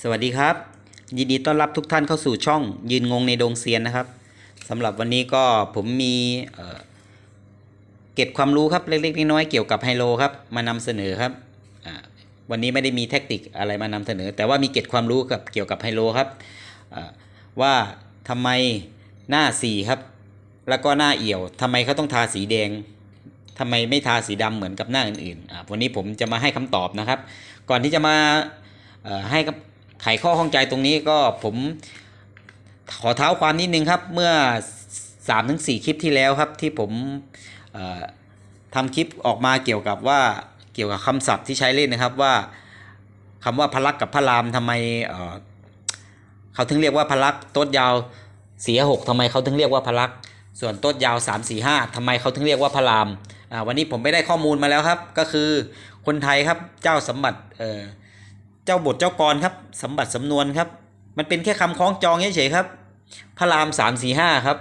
สวัสดีครับ ยินดีต้อนรับทุกท่านเข้าสู่ช่องยืนงงในดงเซียนนะครับสำหรับวันนี้ก็ผมมีเเก็บความรู้ครับเล็กๆน้อยๆเกี่ยวกับไฮโลครับมานำเสนอครับวันนี้ไม่ได้มีแท็กติกอะไรมานำเสนอ แต่ว่ามีเก็บความรู้กับเกี่ยวกับไฮโลครับอ่าว่าทำไมหน้าสีครับ แล้วก็หน้าเอี่ยวทำไมเขาต้องทาสีแดงทำไมไม่ทาสีดำเหมือนกับหน้าอื่นๆอ่าวันนี้ผมจะมาให้คำตอบนะครับ ก่อนที่จะมาให้กับ ไขข้อข้องใจตรงนี้ก็ผมขอเท้าความนิดนึงครับ เมื่อ3าถึงสคลิปที่แล้วครับที่ผมทำคลิปออกมาเกี่ยวกับว่าเกี่ยวกับคำศัพท์ที่ใช้เล่นนะครับว่าคำว่าพลักกับพระรามทำไมเขาถึงเรียกว่าพลักต้นยาวสี่หกทำไมเขาถึงเรียกว่าพลักส่วนต้นยาว 3 4 5ทำไมเขาถึงเรียกว่าพระรามวันนี้ผมไปได้ข้อมูลมาแล้วครับ ก็คือคนไทยครับเจ้าสมบัติ เจ้าบทเจ้ากรครับสมบัติสำนวนครับ มันเป็นแค่คำคล้องจองเฉยๆครับ พระราม3 4 5ครับ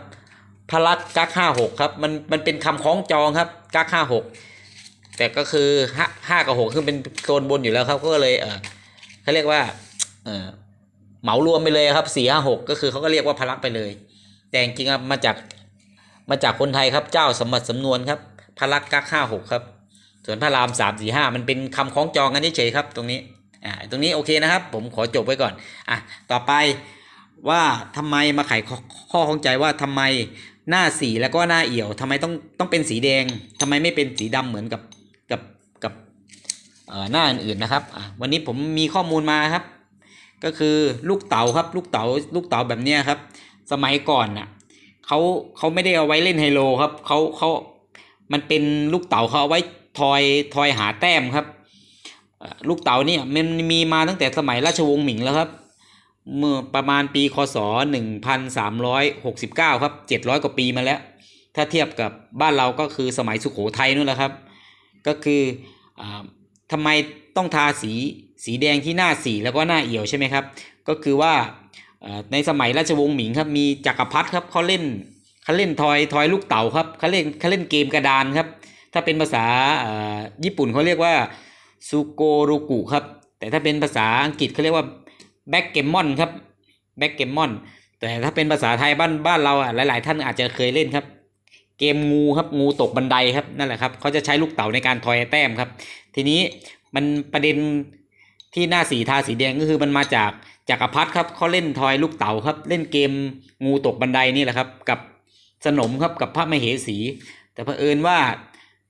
พระลักษกักห้าหกครับมันมันเป็นคำคล้องจองครับกักห้าหกแต่ก็คือห้าห้ากับหกคือเป็นโซนบนอยู่แล้วครับ ก็เลยเออเขาเรียกว่าเออเหมารวมไปเลยครับสี่ห้าหกก็คือเขาก็เรียกว่าพระลักษไปเลย แต่จริงๆครับมาจากมาจากคนไทยครับเจ้าสมบัติสำนวนครับพระลักษกักห้าหกครับ ส่วนพระรามสามสี่ห้ามันเป็นคำคล้องจองกันเฉยๆครับ ตรงนี้ อ่าตรงนี้โอเคนะครับ ผมขอจบไว้ก่อนอะต่อไปว่าทำไมมาไขข้อข้อข้องใจว่าทำไมหน้าสีแล้วก็หน้าเอี่ยวทำไมต้องต้องเป็นสีแดงทำไมไม่เป็นสีดำเหมือนกับกับกับเอ่อหน้าอื่นๆนะครับอะวันนี้ผมมีข้อมูลมาครับ ก็คือลูกเต๋าครับ ลูกเต๋าลูกเต๋าแบบเนี้ยครับ สมัยก่อนน่ะเขาเขาไม่ได้เอาไว้เล่นไฮโลครับเขาเขามันเป็นลูกเต๋าเขาเอาไว้ทอยทอยหาแต้มครับ ลูกเต๋าเนี่ยมันมีมาตั้งแต่สมัยราชวงศ์หมิงแล้วครับ เมื่อประมาณปีคศ 1369 ครับ 700 กว่าปีมาแล้ว ถ้าเทียบกับบ้านเราก็คือสมัยสุโขทัยนู่นแหละครับ ก็คืออาทำไมต้องทาสีสีแดงที่หน้าสีแล้วก็หน้าเอี่ยวใช่ไหมครับ ก็คือว่าอ่อในสมัยราชวงศ์หมิงครับมีจักรพรรดิครับเขาเล่นเขาเล่นทอยทอยลูกเต๋าครับเขาเล่นเขาเล่นเกมกระดานครับ ถ้าเป็นภาษาอ่อญี่ปุ่นเขาเรียกว่า ซูโกรุกุครับ แต่ถ้าเป็นภาษาอังกฤษเขาเรียกว่าแบ็กเกมมอนครับแบ็กเกมมอนแต่ถ้าเป็นภาษาไทยบ้านบ้านเราอะหลาย ๆ ท่านอาจจะเคยเล่นครับ เกมงูครับงูตกบันไดครับนั่นแหละครับเขาจะใช้ลูกเต๋าในการทอยแต้มครับ ทีนี้มันประเด็นที่หน้าสีทาสีแดงก็คือมันมาจากจักรพรรดิครับเขาเล่นทอยลูกเต๋าครับ เล่นเกมงูตกบันไดนี่แหละครับ กับสนมครับกับพระมเหสี แต่เผอิญว่า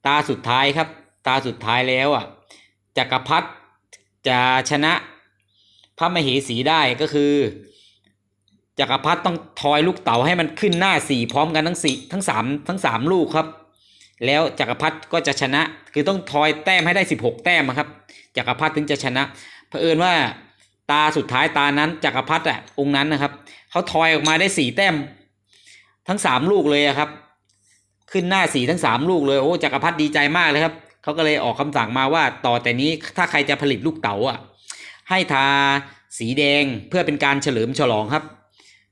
ตาสุดท้ายครับ ตาสุดท้ายแล้วอะ จักรพรรดิจะชนะพระมเหสีได้ก็คือ จักรพรรดิต้องทอยลูกเต๋าให้มันขึ้นหน้าสี่พร้อมกันทั้งสี่ทั้งสามทั้งสามลูกครับ แล้วจักรพรรดิก็จะชนะ คือต้องทอยแต้มให้ได้สิบหกแต้มอะครับจักรพรรดิถึงจะชนะเผอิญว่าตาสุดท้ายตานั้นจักรพรรดิอะองค์นั้นนะครับเขาทอยออกมาได้สี่แต้ม ทั้งสามลูกเลยครับ ขึ้นหน้าสีทั้งสามลูกเลยโอ้จักรพรรดิดีใจมากเลยครับ เขาก็เลยออกคำสั่งมาว่าต่อแต่นี้ถ้าใครจะผลิตลูกเต๋าอะให้ทาสีแดงเพื่อเป็นการเฉลิมฉลองครับ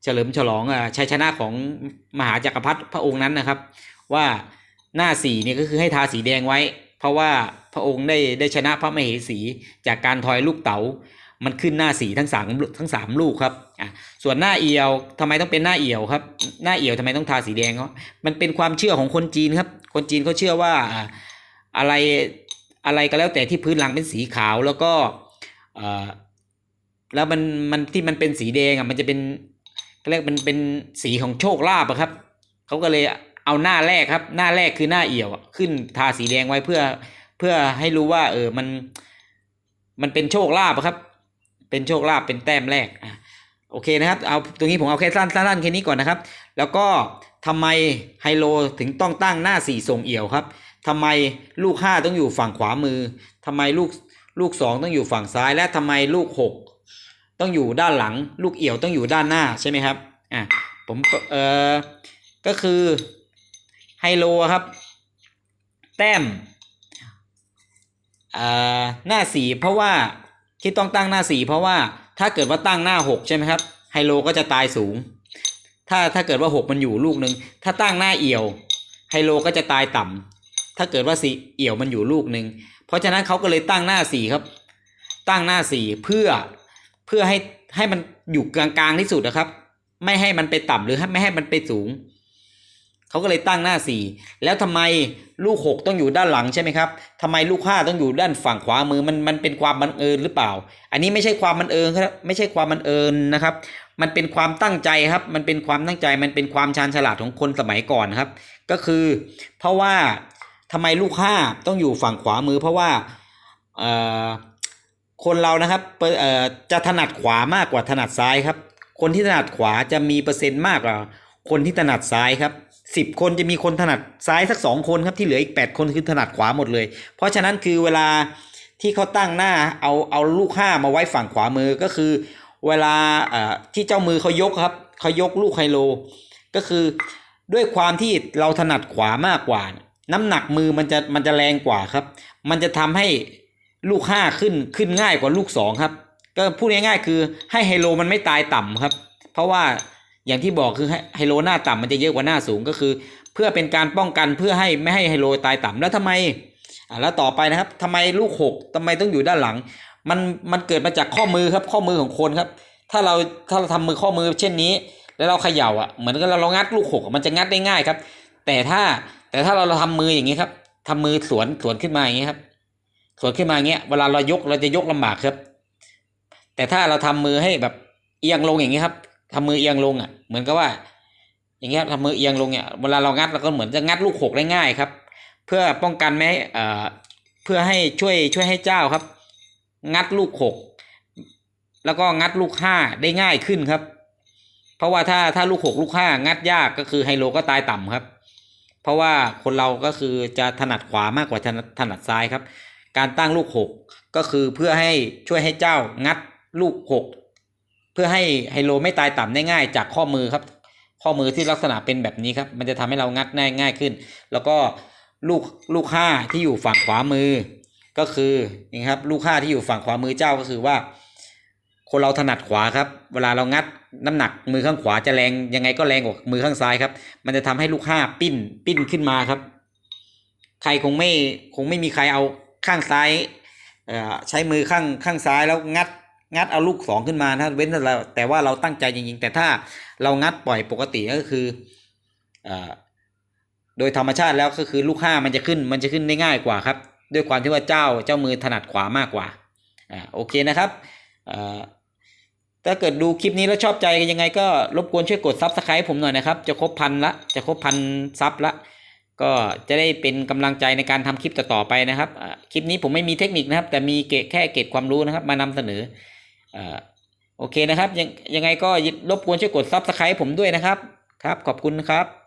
เฉลิมฉลองอ่าชัยชนะของมหาจักรพรรดิพระองค์นั้นนะครับ ว่าหน้าสีเนี่ยก็คือให้ทาสีแดงไว้ เพราะว่าพระองค์ได้ได้ชนะพระมเหสีจากการทอยลูกเต๋ามันขึ้นหน้าสีทั้งสามทั้งสามลูกครับอะส่วนหน้าเอียวทำไมต้องเป็นหน้าเอียวครับ หน้าเอียวทำไมต้องทาสีแดงเพามันเป็นความเชื่อของคนจีนครับ คนจีนเขาเชื่อว่า อะไรอะไรก็แล้วแต่ที่พื้นหลังเป็นสีขาวแล้วก็เออแล้วมันมันที่มันเป็นสีแดงอะมันจะเป็นเรียกมันเป็นสีของโชคลาภอะครับเขาก็เลยเอาหน้าแรกครับ หน้าแรกคือหน้าเอี่ยวขึ้นทาสีแดงไว้เพื่อเพื่อให้รู้ว่า เออมัน มันเป็นโชคลาภอะครับ เป็นโชคลาภเป็นแต้มแรกอะโอเคนะครับ เอาตรงนี้ผมเอาแค่สั้นสั้นๆแค่นี้ก่อนนะครับ แล้วก็ทำไมไฮโลถึงต้องตั้งหน้าสี่ทรงเอี่ยวครับ ทำไมลูกห้าต้องอยู่ฝั่งขวามือทำไมลูกลูกสองต้องอยู่ฝั่งซ้าย และทำไมลูกหกต้องอยู่ด้านหลัง ลูกเอี่ยวต้องอยู่ด้านหน้าใช่ไหมครับอะผมเอ่อก็คือไฮโลครับ แต้มอ่าหน้าสีเพราะว่าที่ต้องตั้งหน้าสีเพราะว่าถ้าเกิดว่าตั้งหน้าหกใช่ไหมครับไฮโลก็จะตายสูง ถ้าถ้าเกิดว่าหกมันอยู่ลูกหนึ่งถ้าตั้งหน้าเอี่ยวไฮโลก็จะตายต่ำ ถ้าเกิดว่าสีเอี่ยวมันอยู่ลูกหนึ่งเพราะฉะนั้นเขาก็เลยตั้งหน้าสี่ครับ ตั้งหน้าสี่เพื่อเพื่อให้ให้มันอยู่กลางๆที่สุดนะครับ ไม่ให้มันไปต่ำหรือไม่ให้มันไปสูงเขาก็เลยตั้งหน้าสี่แล้วทำไมลูกหกต้องอยู่ด้านหลังใช่ไหมครับทำไมลูกห้าต้องอยู่ด้านฝั่งขวามือมันมันเป็นความบังเอิญหรือเปล่า อันนี้ไม่ใช่ความบังเอิญครับไม่ใช่ความบังเอิญนะครับ มันเป็นความตั้งใจครับ มันเป็นความตั้งใจมันเป็นความชาญฉลาดของคนสมัยก่อนครับ ก็คือ เพราะว่า ทำไมลูกห้าต้องอยู่ฝั่งขวามือ เพราะว่าคนเรานะครับจะถนัดขวามากกว่าถนัดซ้ายครับ คนที่ถนัดขวาจะมีเปอร์เซ็นต์มากกว่าคนที่ถนัดซ้ายครับสิบคนจะมีคนถนัดซ้ายสักสองคนครับที่เหลืออีกแปดคนคือถนัดขวาหมดเลย เพราะฉะนั้นคือเวลาที่เขาตั้งหน้าเอาเอาลูกห้ามาไว้ฝั่งขวามือก็คือ เวลาที่เจ้ามือเขายกครับเขายกลูกไฮโล ก็คือด้วยความที่เราถนัดขวามากกว่า น้ำหนักมือมันจะมันจะแรงกว่าครับ มันจะทำให้ลูกห้าขึ้นขึ้นง่ายกว่าลูกสองครับ ก็พูดง่ายๆคือให้ไฮโลมันไม่ตายต่ำครับ เพราะว่าอย่างที่บอกคือไฮโลหน้าต่ำมันจะเยอะกว่าหน้าสูงก็คือ เพื่อเป็นการป้องกันเพื่อให้ไม่ให้ไฮโลตายต่ำแล้วทำไมอ่าแล้วต่อไปนะครับทำไมลูกหกทำไมต้องอยู่ด้านหลัง มันมันเกิดมาจากข้อมือครับข้อมือของคนครับ ถ้าเราถ้าเราทำมือข้อมือเช่นนี้ แล้วเราเขย่าอะเหมือนกับเรางัดลูกหกมันจะงัดได้ง่ายครับ แต่ถ้า แต่ถ้าเราเราทำมืออย่างนี้ครับทำมือสวนสวนขึ้นมาอย่างนี้ครับ สวนขึ้นมาอย่างเงี้ย เวลาเรายกเราจะยกลำบากครับ แต่ถ้าเราทำมือให้แบบเอียงลงอย่างนี้ครับทำมือเอียงลงอะ เหมือนกับว่า อย่างเงี้ยทำมือเอียงลงเนี่ยเวลาเรางัดเราก็เหมือนจะงัดลูกหกได้ง่ายครับ เพื่อป้องกันไม่เอ่อเพื่อให้ช่วยช่วยให้เจ้าครับ งัดลูกหกแล้วก็งัดลูกห้าได้ง่ายขึ้นครับ เพราะว่าถ้าถ้าลูกหกลูกห้างัดยากก็คือไฮโลก็ตายต่ำครับ เพราะว่าคนเราก็คือจะถนัดขวามากกว่าถนัดถนัดซ้ายครับ การตั้งลูกหกก็คือเพื่อให้ช่วยให้เจ้างัดลูกหกเพื่อให้ไฮโลไม่ตายต่ำได้ง่าย จากข้อมือครับ ข้อมือที่ลักษณะเป็นแบบนี้ครับ มันจะทำให้เรางัดได้ง่ายขึ้น แล้วก็ลูกลูกห้าที่อยู่ฝั่งขวามือ ก็คือนี่ครับลูกห้าที่อยู่ฝั่งขวามือเจ้าก็คือว่า คนเราถนัดขวาครับ เวลาเรางัดน้ำหนักมือข้างขวาจะแรงยังไงก็แรงกว่ามือข้างซ้ายครับ มันจะทำให้ลูกห้าปิ้นปิ้นขึ้นมาครับ ใครคงไม่คงไม่มีใครเอาข้างซ้ายใช้มือข้างข้างซ้ายแล้วงัดงัดเอาลูกสองขึ้นมาถ้าเว้นแต่เราแต่ว่าเราตั้งใจจริงๆ แต่ถ้าเรางัดปล่อยปกติก็คืออโดยธรรมชาติแล้วก็คือลูกห้ามันจะขึ้นมันจะขึ้นได้ง่ายกว่าครับ ด้วยความที่ว่าเจ้าเจ้ามือถนัดขวามากกว่าอ่าโอเคนะครับอ่อ ถ้าเกิดดูคลิปนี้แล้วชอบใจกันยังไงก็รบกวนช่วยกดซับสไครต์ผมหน่อยนะครับ จะครบพันละจะครบพันซับละ ก็จะได้เป็นกำลังใจในการทำคลิปต่อๆไปนะครับคลิปนี้ผมไม่มีเทคนิคนะครับ แต่มีเกแค่เก็บความรู้นะครับ มานำเสนออโอเคนะครับ ยังยังไงก็รบกวนช่วยกดซับสไครต์ผมด้วยนะครับครับ ขอบคุณครับ